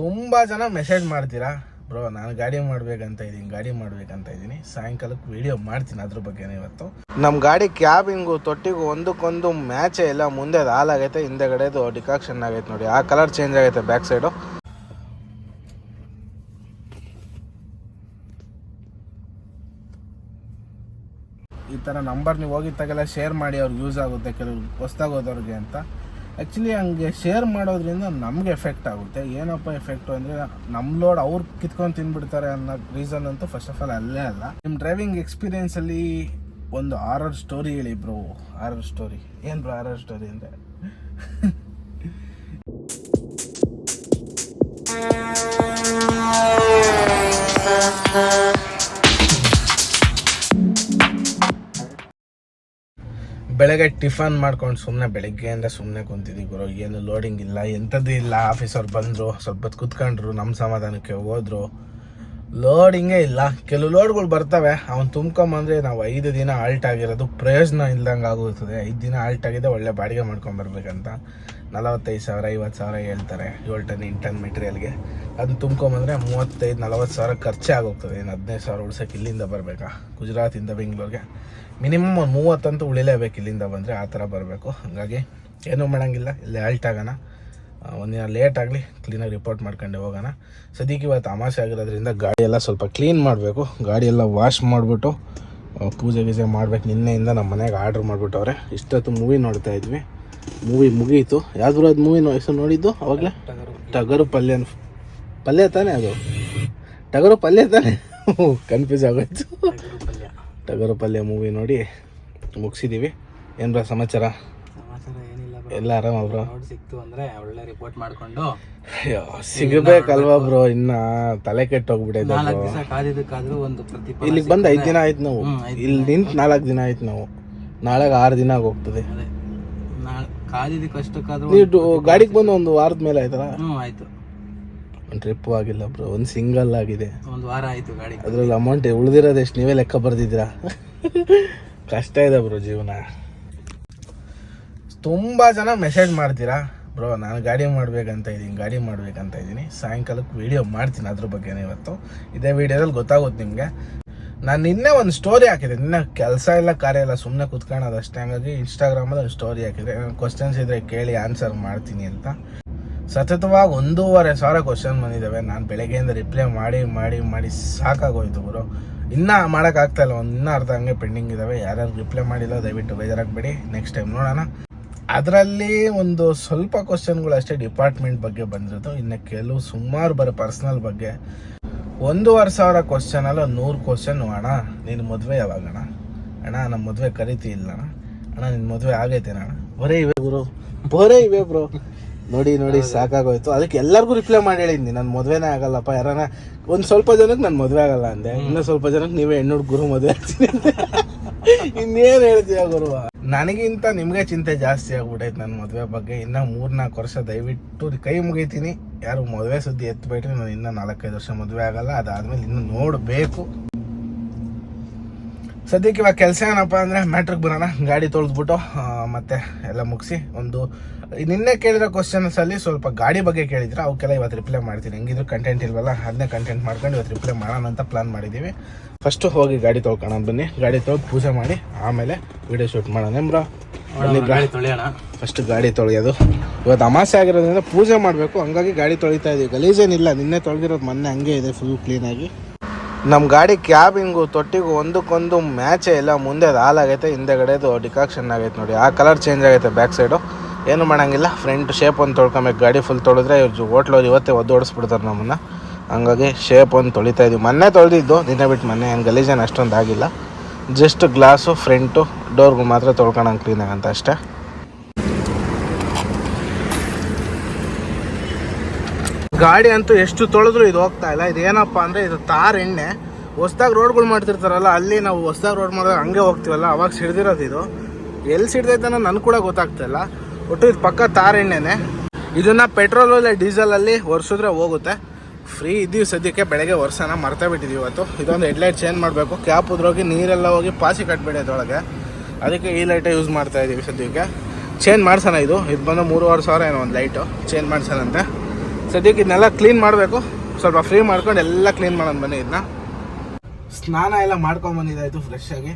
ತುಂಬ ಜನ ಮೆಸೇಜ್ ಮಾಡ್ತೀರಾ? ಬ್ರೋ ನಾನು ಗಾಡಿ ಮಾಡ್ಬೇಕಂತ ಇದ್ದೀನಿ, ಗಾಡಿ ಮಾಡ್ಬೇಕಂತ ಇದ್ದೀನಿ. ಸಾಯಂಕಾಲಕ್ಕೆ ವಿಡಿಯೋ ಮಾಡ್ತೀನಿ ಅದ್ರ ಬಗ್ಗೆನೇ ಇವತ್ತು. ನಮ್ಮ ಗಾಡಿ ಕ್ಯಾಬಿಂಗು ತೊಟ್ಟಿಗೂ ಒಂದಕ್ಕೊಂದು ಮ್ಯಾಚೇ ಇಲ್ಲ. ಮುಂದೆ ಅದು ಹಾಲಾಗೈತೆ ಹಿಂದೆಗಡೆದು ಡಿಕಾಕ್ಷನ್ ಆಗೈತೆ ನೋಡಿ. ಆ ಕಲರ್ ಚೇಂಜ್ ಆಗೈತೆ ಬ್ಯಾಕ್ ಸೈಡು ಈ ಥರ ನಂಬರ್ ನೀವು ಹೋಗಿದ್ದಾಗೆಲ್ಲ ಶೇರ್ ಮಾಡಿ, ಅವ್ರಿಗೆ ಯೂಸ್ ಆಗುತ್ತೆ ಕೆಲವ್ರಿಗೆ ಹೊಸ್ತಾಗೋದವ್ರಿಗೆ ಅಂತ. ಆ್ಯಕ್ಚುಲಿ ಹಂಗೆ ಶೇರ್ ಮಾಡೋದ್ರಿಂದ ನಮಗೆ ಎಫೆಕ್ಟ್ ಆಗುತ್ತೆ. ಏನಪ್ಪ ಎಫೆಕ್ಟು ಅಂದರೆ ನಮ್ಮ ಲೋಡ್ ಅವ್ರು ಕಿತ್ಕೊಂಡು ತಿನ್ಬಿಡ್ತಾರೆ ಅನ್ನೋ ರೀಸನ್ ಅಂತೂ ಫಸ್ಟ್ ಆಫ್ ಆಲ್ ಅಲ್ಲೇ ಅಲ್ಲ. ನಿಮ್ಮ ಡ್ರೈವಿಂಗ್ ಎಕ್ಸ್ಪೀರಿಯೆನ್ಸಲ್ಲಿ ಒಂದು ಆರರ್ ಸ್ಟೋರಿ ಹೇಳಿ ಬ್ರೋ ಆರರ್ ಸ್ಟೋರಿ ಏನು ಬ್ರೋ ಆರರ್ ಸ್ಟೋರಿ ಅಂದರೆ? ಬೆಳಗ್ಗೆ ಟಿಫನ್ ಮಾಡ್ಕೊಂಡು ಸುಮ್ಮನೆ ಬೆಳಗ್ಗೆಯಿಂದ ಸುಮ್ಮನೆ ಕುಂತಿದ್ದೀವಿ ಗುರು. ಏನು ಲೋಡಿಂಗ್ ಇಲ್ಲ, ಎಂಥದ್ದು ಇಲ್ಲ. ಆಫೀಸವ್ರು ಬಂದರು, ಸ್ವಲ್ಪ ಹೊತ್ತು ಕುತ್ಕೊಂಡ್ರು ನಮ್ಮ ಸಮಾಧಾನಕ್ಕೆ ಹೋದ್ರು. ಲೋಡಿಂಗೇ ಇಲ್ಲ. ಕೆಲವು ಲೋಡ್ಗಳು ಬರ್ತವೆ. ಅವ್ನು ತುಂಬ್ಕೊಂಬಂದ್ರೆ ನಾವು ಐದು ದಿನ ಆಲ್ಟ್ ಆಗಿರೋದು ಪ್ರಯೋಜನ ಇಲ್ದಂಗೆ ಆಗೋಗ್ತದೆ ಐದು ದಿನ ಆಲ್ಟ್ ಆಗಿದೆ ಒಳ್ಳೆ ಬಾಡಿಗೆ ಮಾಡ್ಕೊಂಬರ್ಬೇಕಂತ ನಲವತ್ತೈದು ಸಾವಿರ ಐವತ್ತು ಸಾವಿರ ಹೇಳ್ತಾರೆ ಏಳು ಟನ್, ಎಂಟು ಟನ್ ಮೆಟೀರಿಯಲ್ಗೆ ಅದನ್ನ ತುಂಬ್ಕೊಂಬಂದ್ರೆ ಮೂವತ್ತೈದು, ನಲವತ್ತು ಸಾವಿರ ಖರ್ಚೆ ಆಗೋಗ್ತದೆ. ಏನು ಹದಿನೈದು ಸಾವಿರ ಉಳ್ಸೋಕೆ ಇಲ್ಲಿಂದ ಬರಬೇಕಾ? ಗುಜರಾತಿಂದ ಬೆಂಗಳೂರಿಗೆ. ಮಿನಿಮಮ್ ಒಂದು ಮೂವತ್ತಂತೂ ಉಳಿಲೇಬೇಕು ಇಲ್ಲಿಂದ ಬಂದರೆ ಆ ಥರ ಬರಬೇಕು. ಹಾಗಾಗಿ ಏನೂ ಮಾಡೋಂಗಿಲ್ಲ, ಇಲ್ಲಿ ಆಲ್ಟ್ ಆಗೋಣ. ಒಂದಿನ ಲೇಟ್ ಆಗಲಿ ಕ್ಲೀನಾಗಿ ರಿಪೋರ್ಟ್ ಮಾಡ್ಕೊಂಡು ಹೋಗೋಣ. ಸದ್ಯಕ್ಕೆ ಇವತ್ತು ಅಮಾಸೆ ಆಗಿರೋದ್ರಿಂದ ಗಾಡಿ ಎಲ್ಲ ಸ್ವಲ್ಪ ಕ್ಲೀನ್ ಮಾಡಬೇಕು. ಗಾಡಿಯೆಲ್ಲ ವಾಶ್ ಮಾಡಿಬಿಟ್ಟು ಪೂಜೆ ಗೀಜೆ ಮಾಡಬೇಕು. ನಿನ್ನೆಯಿಂದ ನಮ್ಮ ಮನೆಗೆ ಆರ್ಡ್ರ್ ಮಾಡಿಬಿಟ್ಟವ್ರೆ ಇಷ್ಟೊತ್ತು ಮೂವಿ ನೋಡ್ತಾ ಇದ್ವಿ. ಮೂವಿ ಮುಗೀತು. ಯಾವ್ದು ಅದು ಮೂವಿ ಹೆಸರು ನೋಡಿದ್ದು ಅವಾಗಲೇ? ಟಗರು ಪಲ್ಯ ಪಲ್ಯ ತಾನೇ ಅದು? ಟಗರು ಪಲ್ಯ ತಾನೇ? ಕನ್ಫ್ಯೂಸ್ ಆಗೋಯ್ತು. ಟಗರು ಪಲ್ಯ ಮೂವಿ ನೋಡಿ ಮುಗಿಸಿದ್ದೀವಿ ಏನ್ರ ಸಮಾಚಾರ? ಸಮಾಚಾರ ಏನಿಲ್ಲ bro. ಎಲ್ಲ ಆರಾಮ ಬ್ರೋ ನೋಡ್ ಸಿಕ್ತು ಅಂದ್ರೆ ಒಳ್ಳೆ ರಿಪೋರ್ಟ್ ಮಾಡ್ಕೊಂಡು. ಅಯ್ಯೋ, ಸಿಗಬೇಕಲ್ವಾ ಬ್ರೋ ಇನ್ನ ತಲೆ ಕೆಟ್ಟೋಗ್ಬಿಟ್ಟೈತೆ ನಾಲ್ಕು ಬ್ರೋ ದಿವಸ ಕಾದಿದ್ದಕ್ಕಾದ್ರೂ ಒಂದು ಪ್ರತಿಫಲ ಇಲ್ಲಿಗೆ ಬಂದು ಐದು ದಿನ ಆಯ್ತು ನಾವು. ಹ್ಮ್, ಐದ್ ಇಲ್ಲಿ ನಿಂತು ನಾಲ್ಕು ದಿನ ಆಯ್ತು ನಾವು. ನಾಳೆಗೆ ಆರು ದಿನ ಆಗೋಗ್ತದೆ. ನಾಳೆ ಕಾದಿದ್ದಕ್ಕೆ ಅಷ್ಟಕ್ಕಾದ್ರೂ ನೀವು ಗಾಡಿಗೆ ಬಂದು ಒಂದು ವಾರದ ಮೇಲೆ ಆಯ್ತಲ್ಲ? ಹ್ಞೂ ಆಯ್ತು. ಟ್ರಿಪ್ ಆಗಿಲ್ಲ ಬ್ರೋ ಒಂದು ಸಿಂಗಲ್ ಆಗಿದೆ. ಒಂದು ವಾರ ಆಯ್ತು ಗಾಡಿ. ಅದ್ರಲ್ಲಿ ಅಮೌಂಟ್ ಉಳಿದಿರೋದು ಎಷ್ಟು? ನೀವೇ ಲೆಕ್ಕ ಬರ್ದಿದ್ದೀರಾ? ಕಷ್ಟ ಇದೆ ಬ್ರೋ ಜೀವನ. ತುಂಬ ಜನ ಮೆಸೇಜ್ ಮಾಡ್ತೀರಾ? ಬ್ರೋ ನಾನು ಗಾಡಿ ಮಾಡ್ಬೇಕಂತ ಇದ್ದೀನಿ ಗಾಡಿ ಮಾಡ್ಬೇಕಂತ ಇದ್ದೀನಿ. ಸಾಯಂಕಾಲಕ್ಕೆ ವಿಡಿಯೋ ಮಾಡ್ತೀನಿ ಅದ್ರ ಬಗ್ಗೆ ಇವತ್ತು. ಇದೇ ವಿಡಿಯೋದಲ್ಲಿ ಗೊತ್ತಾಗುತ್ತೆ ನಿಮಗೆ. ನಾನು ನಿನ್ನೆ ಒಂದು ಸ್ಟೋರಿ ಹಾಕಿದೆ. ನಿನ್ನೆ ಕೆಲಸ ಇಲ್ಲ ಕಾರ್ಯ ಇಲ್ಲ ಸುಮ್ಮನೆ ಕುತ್ಕೊಳ್ಳೋದು ಅಷ್ಟೇ. ಹಂಗಾಗಿ ಇನ್ಸ್ಟಾಗ್ರಾಮಲ್ಲಿ ಒಂದು ಸ್ಟೋರಿ ಹಾಕಿದೆ. ಕ್ವಶನ್ಸ್ ಇದ್ರೆ ಕೇಳಿ ಆನ್ಸರ್ ಮಾಡ್ತೀನಿ ಅಂತ. ಸತತವಾಗಿ ಒಂದೂವರೆ ಸಾವಿರ ಕ್ವಶನ್ ಬಂದಿದ್ದಾವೆ. ನಾನು ಬೆಳಗ್ಗೆಯಿಂದ ರಿಪ್ಲೈ ಮಾಡಿ ಮಾಡಿ ಮಾಡಿ ಸಾಕಾಗೋಯ್ತು ಗುರು ಇನ್ನೂ ಮಾಡೋಕ್ಕಾಗ್ತಾ ಇಲ್ಲ. ಒಂದು ಇನ್ನೂ ಅರ್ಧ ಹಂಗೆ ಪೆಂಡಿಂಗ್ ಇದ್ದಾವೆ ಯಾರ್ಯಾರು ರಿಪ್ಲೈ ಮಾಡಿಲ್ಲ, ದಯವಿಟ್ಟು ಬೇಜಾರಾಗಬೇಡಿ. ನೆಕ್ಸ್ಟ್ ಟೈಮ್ ನೋಡೋಣ. ಅದರಲ್ಲಿ ಒಂದು ಸ್ವಲ್ಪ ಕ್ವಶನ್ಗಳು ಅಷ್ಟೇ ಡಿಪಾರ್ಟ್ಮೆಂಟ್ ಬಗ್ಗೆ ಬಂದಿರೋದು ಇನ್ನು ಕೆಲವು ಸುಮಾರು ಬರೋ ಪರ್ಸ್ನಲ್ ಬಗ್ಗೆ. ಒಂದೂವರೆ ಸಾವಿರ ಕ್ವಶನ್ ಅಲ್ಲ, ನೂರು ಕ್ವಶನ್ ಅಣ್ಣ. ನಿನ್ನ ಮದುವೆ ಯಾವಾಗ ಅಣ್ಣ? ಅಣ್ಣ ನಮ್ಮ ಮದುವೆ ಕರಿತಿ ಇಲ್ಲ ಅಣ್ಣ. ಅಣ್ಣ ನಿನ್ನ ಮದುವೆ ಆಗೈತೆ ಅಣ್ಣ ಬರೇ ಇವೆ ಗುರು ಬರೇ ಇವೆ ಬ್ರೋ ನೋಡಿ ನೋಡಿ ಸಾಕಾಗೋಯ್ತು. ಅದಕ್ಕೆ ಎಲ್ಲರಿಗೂ ರಿಪ್ಲೈ ಮಾಡಿ ಹೇಳಿದ್ನಿ. ನನ್ನ ಮದುವೆನೇ ಆಗಲ್ಲಪ್ಪ ಯಾರನ ಒಂದು ಸ್ವಲ್ಪ ಜನಕ್ಕೆ ನನ್ನ ಮದುವೆ ಆಗಲ್ಲ ಅಂದೆ. ಇನ್ನು ಸ್ವಲ್ಪ ಜನಕ್ಕೆ ನೀವೇ ಹೆಣ್ಣು ಗುರು ಮದುವೆ ಆಗ್ತೀನಿ. ಇನ್ನೇನು ಹೇಳ್ತೀಯ ಗುರು? ನನಗಿಂತ ನಿಮಗೆ ಚಿಂತೆ ಜಾಸ್ತಿ ಆಗ್ಬಿಟ್ಟೈತೆ ನನ್ನ ಮದುವೆ ಬಗ್ಗೆ. ಇನ್ನ ಮೂರ್ನಾಲ್ಕು ವರ್ಷ ದಯವಿಟ್ಟು ಕೈ ಮುಗಿತೀನಿ. ಯಾರು ಮದುವೆ ಸುದ್ದಿ ಎತ್ಬಿಟ್ರೆ ನಾನು ಇನ್ನೂ ನಾಲ್ಕೈದು ವರ್ಷ ಮದುವೆ ಆಗಲ್ಲ. ಅದಾದ್ಮೇಲೆ ಇನ್ನು ನೋಡಬೇಕು. ಸದ್ಯಕ್ಕೆ ಇವಾಗ ಕೆಲಸ ಏನಪ್ಪ ಅಂದರೆ ಮ್ಯಾಟ್ರಿಗೆ ಬರೋಣ. ಗಾಡಿ ತೊಳೆದ್ಬಿಟ್ಟು ಮತ್ತು ಎಲ್ಲ ಮುಗಿಸಿ ಒಂದು ನಿನ್ನೆ ಕೇಳಿರೋ ಕ್ವಶನ್ಸ್ ಅಲ್ಲಿ ಸ್ವಲ್ಪ ಗಾಡಿ ಬಗ್ಗೆ ಕೇಳಿದ್ರೆ ಅವಕ್ಕೆಲ್ಲ ಇವತ್ತು ರಿಪ್ಲೈ ಮಾಡ್ತೀನಿ. ಹೆಂಗಿದ್ರು ಕಂಟೆಂಟ್ ಇಲ್ವಲ್ಲ ಅದನ್ನೇ ಕಂಟೆಂಟ್ ಮಾಡ್ಕೊಂಡು ಇವತ್ತು ರಿಪ್ಲೈ ಮಾಡೋಣ ಅಂತ ಪ್ಲಾನ್ ಮಾಡಿದ್ದೀವಿ. ಫಸ್ಟು ಹೋಗಿ ಗಾಡಿ ತೊಳ್ಕೊಳ್ಳೋಣ ಬನ್ನಿ. ಗಾಡಿ ತೊಳೆದು ಪೂಜೆ ಮಾಡಿ ಆಮೇಲೆ ವಿಡಿಯೋ ಶೂಟ್ ಮಾಡೋಣ. ಬ್ರೋ ಗಾಡಿ ತೊಳೆಯೋಣ. ಫಸ್ಟ್ ಗಾಡಿ ತೊಳೆಯೋದು. ಇವತ್ತು ಅಮಾಸೆ ಆಗಿರೋದ್ರಿಂದ ಪೂಜೆ ಮಾಡಬೇಕು. ಹಂಗಾಗಿ ಗಾಡಿ ತೊಳಿತಾ ಇದೀವಿ. ಗಲೀಜೇನಿಲ್ಲ. ನಿನ್ನೆ ತೊಳೆದಿರೋದು ಮೊನ್ನೆ ಹಂಗೆ ಇದೆ ಫುಲ್ ಕ್ಲೀನಾಗಿ ನಮ್ಮ ಗಾಡಿ ಕ್ಯಾಬಿಂಗು, ತೊಟ್ಟಿಗೂ ಒಂದಕ್ಕೊಂದು ಮ್ಯಾಚೇ ಇಲ್ಲ. ಮುಂದೆ ಅದು ಹಾಲಾಗೈತೆ ಹಿಂದೆಗಡೆದು ಡಿಕಾಕ್ಷನ್ ಆಗೈತೆ ನೋಡಿ. ಆ ಕಲರ್ ಚೇಂಜ್ ಆಗೈತೆ ಬ್ಯಾಕ್ ಸೈಡು ಏನು ಮಾಡೋಂಗಿಲ್ಲ ಫ್ರಂಟ್ ಶೇಪ್ ಒಂದು ತೊಳ್ಕೊಬೇಕು. ಗಾಡಿ ಫುಲ್ ತೊಳೆದ್ರೆ ಇವ್ರು ಹೋಟ್ಲವ್ರು ಇವತ್ತೇ ಒದ್ದು ಓಡಿಸ್ಬಿಡ್ತಾರೆ ನಮ್ಮನ್ನು. ಹಂಗಾಗಿ ಶೇಪ್ ಒಂದು ತೊಳಿತಾ ಇದ್ದೀವಿ ಮೊನ್ನೆ ತೊಳೆದಿದ್ದು, ದಿನ ಬಿಟ್ಟು ಮೊನ್ನೆ. ಏನು ಗಲೀಜೇನು ಅಷ್ಟೊಂದು ಆಗಿಲ್ಲ. ಜಸ್ಟ್ ಗ್ಲಾಸು ಫ್ರಂಟು ಡೋರ್ಗಳು ಮಾತ್ರ ತೊಳ್ಕೊಳಂಗೆ ಕ್ಲೀನಾಗಂತ ಅಷ್ಟೇ. ಗಾಡಿ ಅಂತೂ ಎಷ್ಟು ತೊಳೆದ್ರು ಇದು ಹೋಗ್ತಾ ಇಲ್ಲ. ಇದು ಏನಪ್ಪ ಅಂದ್ರೆ ಇದು ತಾರ್ ಎಣ್ಣೆ. ಹೊಸ್ದಾಗಿ ರೋಡ್ಗಳು ಮಾಡ್ತಿರ್ತಾರಲ್ಲ, ಅಲ್ಲಿ ನಾವು ಹೊಸ್ದಾಗಿ ರೋಡ್ ಮಾಡಿದಾಗ ಹಂಗೆ ಹೋಗ್ತೀವಲ್ಲ, ಅವಾಗ ಸಿಡ್ದಿರೋದು ಇದು. ಎಲ್ಲಿ ಸಿಡ್ದೈತೆ ಅನ್ನೋ ನನ್ ಕೂಡ ಗೊತ್ತಾಗ್ತಾ ಇಲ್ಲ. ಒಟ್ಟು ಇದು ಪಕ್ಕ ತಾರ್ ಎಣ್ಣೆನೆ. ಇದನ್ನ ಪೆಟ್ರೋಲ್ ಡೀಸೆಲ್ ಅಲ್ಲಿ ಒರೆಸಿದ್ರೆ ಹೋಗುತ್ತೆ. ಫ್ರೀ ಇದ್ದೀವಿ ಸದ್ಯಕ್ಕೆ, ಬೆಳಗ್ಗೆ ವರ್ಷನ ಮರ್ತಾ ಬಿಟ್ಟಿದ್ದೀವಿ ಇವತ್ತು. ಇದೊಂದು ಹೆಡ್ಲೈಟ್ ಚೇಂಜ್ ಮಾಡಬೇಕು. ಕ್ಯಾಪ್ ಉದ್ರೋಗಿ ನೀರೆಲ್ಲ ಹೋಗಿ ಪಾಸಿ ಕಟ್ಬಿಡಿ ಅದಕ್ಕೆ ಈ ಲೈಟೇ ಯೂಸ್ ಮಾಡ್ತಾ ಇದ್ದೀವಿ ಸದ್ಯಕ್ಕೆ. ಚೇಂಜ್ ಮಾಡ್ಸೋಣ ಇದು. ಇದು ಬಂದು ಮೂರುವರೆ ಸಾವಿರ ಏನೋ ಒಂದು ಲೈಟು ಚೇಂಜ್ ಮಾಡ್ಸೋಣಂತೆ ಸದ್ಯಕ್ಕೆ ಇದನ್ನೆಲ್ಲ ಕ್ಲೀನ್ ಮಾಡಬೇಕು. ಸ್ವಲ್ಪ ಫ್ರೀ ಮಾಡ್ಕೊಂಡು ಎಲ್ಲ ಕ್ಲೀನ್ ಮಾಡೋಣ ಬನ್ನಿ ಇದನ್ನ. ಸ್ನಾನ ಎಲ್ಲ ಮಾಡ್ಕೊಂಡ್ಬಂದಿದ್ದಾಯಿತು ಫ್ರೆಶ್ ಆಗಿ.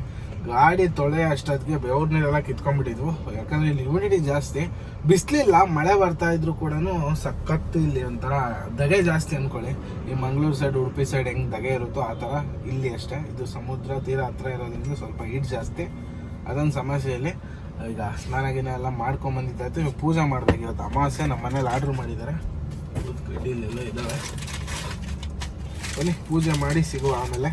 ಗಾಡಿ ತೊಳೆ ಅಷ್ಟೊತ್ತಿಗೆ ಬೆವ್ರ ನೀರೆಲ್ಲ ಕಿತ್ಕೊಂಡ್ಬಿಟ್ಟಿದ್ವು. ಯಾಕಂದರೆ ಇಲ್ಲಿ ಹ್ಯೂಮಿಡಿಟಿ ಜಾಸ್ತಿ. ಬಿಸಿಲಿಲ್ಲ ಮಳೆ ಬರ್ತಾ ಇದ್ರು ಕೂಡ ಸಖತ್ತು ಇಲ್ಲಿ ಒಂಥರ ದಗೆ ಜಾಸ್ತಿ ಅಂದ್ಕೊಳ್ಳಿ ಈ ಮಂಗಳೂರು ಸೈಡ್ ಉಡುಪಿ ಸೈಡ್ ಹೆಂಗೆ ದಗೆ ಇರುತ್ತೋ ಆ ಥರ ಇಲ್ಲಿ ಅಷ್ಟೇ. ಇದು ಸಮುದ್ರ ತೀರ ಹತ್ರ ಇರೋದ್ರಿಂದ ಸ್ವಲ್ಪ ಹೀಟ್ ಜಾಸ್ತಿ. ಅದೊಂದು ಸಮಸ್ಯೆಯಲ್ಲಿ, ಈಗ ಸ್ನಾನ ಗಿನ ಎಲ್ಲ ಮಾಡ್ಕೊಂಬಂದಿದ್ದಾಯಿತು ಇವಾಗ ಪೂಜೆ ಮಾಡಬೇಕಿರುತ್ತೆ ಅಮಾವಾಸ್ಯೆ ನಮ್ಮ ಮನೇಲಿ ಆರ್ಡ್ರ್ ಮಾಡಿದ್ದಾರೆ. ಕಡ್ಡಿ ಇಲ್ಲೆಲ್ಲ ಇದ್ದಾವೆ ಬನ್ನಿ ಪೂಜೆ ಮಾಡಿ ಸಿಗುವ ಆಮೇಲೆ.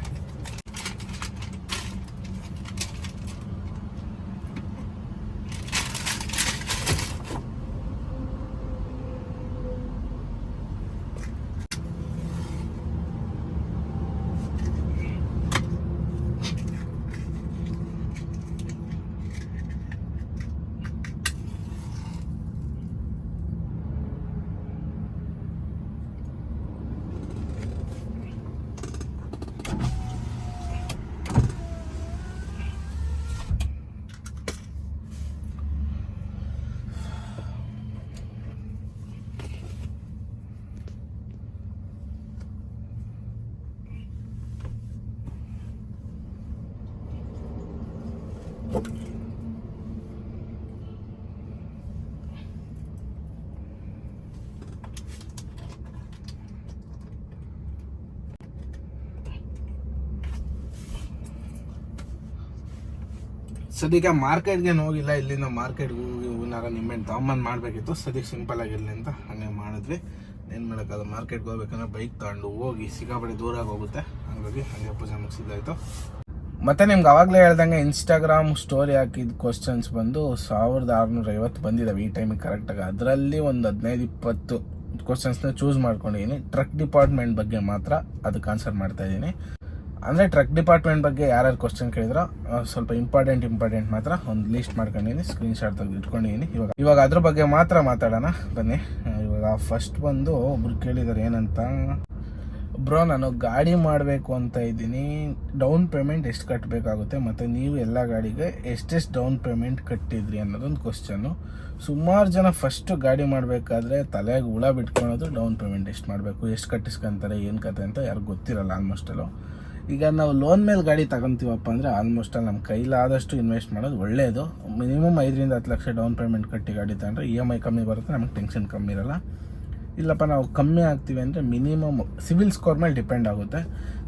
ಸದ್ಯಕ್ಕೆ ಮಾರ್ಕೆಟ್ಗೆ ಹೋಗಿಲ್ಲ ಇಲ್ಲಿಂದ ಮಾರ್ಕೆಟ್ಗೆ ಹೋಗಿ ಹೂನಾರ ನಿಂಬೆಹಣ್ಣು ತಗೊಂಬಂದು ಮಾಡಬೇಕಿತ್ತು. ಸದ್ಯಕ್ಕೆ ಸಿಂಪಲ್ ಆಗಿರಲಿ ಅಂತ ಹಂಗೆ ಮಾಡಿದ್ವಿ. ಏನು ಮಾಡೋಕ್ಕಲ್ಲ ಮಾರ್ಕೆಟ್ಗೆ ಹೋಗ್ಬೇಕಂದ್ರೆ ಬೈಕ್ ತಗೊಂಡು ಹೋಗಿ ಸಿಕ್ಕಾಪಟ್ಟೆ ದೂರ ಹೋಗುತ್ತೆ. ಹಂಗಾಗಿ ಹಂಗೆ ಪೂಜೆ ಮುಗಿಸಿದ್ದಾಯ್ತು. ಮತ್ತೆ ನಿಮ್ಗೆ ಆವಾಗಲೇ ಹೇಳ್ದಂಗೆ ಇನ್ಸ್ಟಾಗ್ರಾಮ್ ಸ್ಟೋರಿ ಹಾಕಿದ ಕ್ವಶನ್ಸ್ ಬಂದು ಸಾವಿರದ ಆರುನೂರ ಐವತ್ತು ಬಂದಿದ್ದಾವೆ ಈ ಟೈಮಿಗೆ ಕರೆಕ್ಟಾಗಿ ಅದರಲ್ಲಿ ಒಂದು ಹದಿನೈದು, ಇಪ್ಪತ್ತು ಕ್ವಶನ್ಸ್ನ ಚೂಸ್ ಮಾಡ್ಕೊಂಡಿದ್ದೀನಿ ಟ್ರಕ್ ಡಿಪಾರ್ಟ್ಮೆಂಟ್ ಬಗ್ಗೆ ಮಾತ್ರ ಅದಕ್ಕೆ ಆನ್ಸರ್ ಮಾಡ್ತಾ ಇದ್ದೀನಿ ಅಂದರೆ ಟ್ರಕ್ ಡಿಪಾರ್ಟ್ಮೆಂಟ್ ಬಗ್ಗೆ ಯಾರ್ಯಾರು ಕ್ವಶನ್ ಕೇಳಿದ್ರೋ ಸ್ವಲ್ಪ ಇಂಪಾರ್ಟೆಂಟ್ ಇಂಪಾರ್ಟೆಂಟ್ ಮಾತ್ರ ಒಂದು ಲಿಸ್ಟ್ ಮಾಡ್ಕೊಂಡಿದ್ದೀನಿ ಸ್ಕ್ರೀನ್ ಶಾಟ್ ತೆಗೆದು ಇಟ್ಕೊಂಡಿದ್ದೀನಿ. ಇವಾಗ ಇವಾಗ ಅದ್ರ ಬಗ್ಗೆ ಮಾತ್ರ ಮಾತಾಡೋಣ, ಬನ್ನಿ. ಇವಾಗ ಫಸ್ಟ್ ಬಂದು ಒಬ್ರು ಕೇಳಿದ್ದಾರೆ ಏನಂತ? ಬ್ರೋ, ನಾನು ಗಾಡಿ ಮಾಡಬೇಕು ಅಂತ ಇದ್ದೀನಿ. ಡೌನ್ ಪೇಮೆಂಟ್ ಎಷ್ಟು ಕಟ್ಟಬೇಕಾಗುತ್ತೆ ಮತ್ತು ನೀವು ಎಲ್ಲ ಗಾಡಿಗೆ ಎಷ್ಟೆಷ್ಟು ಡೌನ್ ಪೇಮೆಂಟ್ ಕಟ್ಟಿದ್ರಿ? ಅನ್ನೋದೊಂದು ಕ್ವಶನ್ನು ಸುಮಾರು ಜನ ಫಸ್ಟು ಗಾಡಿ ಮಾಡಬೇಕಾದ್ರೆ ತಲೆಗೆ ಹುಳ ಬಿಟ್ಕೊಳೋದು ಡೌನ್ ಪೇಮೆಂಟ್ ಎಷ್ಟು ಮಾಡಬೇಕು, ಎಷ್ಟು ಕಟ್ಟಿಸ್ಕೊಂತಾರೆ, ಏನು ಕತೆ ಅಂತ ಯಾರಿಗೂ ಗೊತ್ತಿರಲ್ಲ ಆಲ್ಮೋಸ್ಟಲ್ಲೂ ಈಗ ನಾವು ಲೋನ್ ಮೇಲೆ ಗಾಡಿ ತಗೊಂತೀವಪ್ಪ ಅಂದರೆ ಆಲ್ಮೋಸ್ಟ್ ನಮ್ಮ ಕೈಲಾದಷ್ಟು ಇನ್ವೆಸ್ಟ್ ಮಾಡೋದು ಒಳ್ಳೆಯದು ಮಿನಿಮಮ್ ಐದರಿಂದ ಹತ್ತು ಲಕ್ಷ ಡೌನ್ ಪೇಮೆಂಟ್ ಕಟ್ಟಿ ಗಾಡಿ ತಗೊಂಡ್ರೆ ಇ ಎಂ ಐ ಕಮ್ಮಿ ಬರುತ್ತೆ, ನಮಗೆ ಟೆನ್ಷನ್ ಕಮ್ಮಿ ಇರಲ್ಲ. ಇಲ್ಲಪ್ಪ, ನಾವು ಕಮ್ಮಿ ಆಗ್ತೀವಿ ಅಂದರೆ ಮಿನಿಮಮ್ ಸಿವಿಲ್ ಸ್ಕೋರ್ ಮೇಲೆ ಡಿಪೆಂಡ್ ಆಗುತ್ತೆ.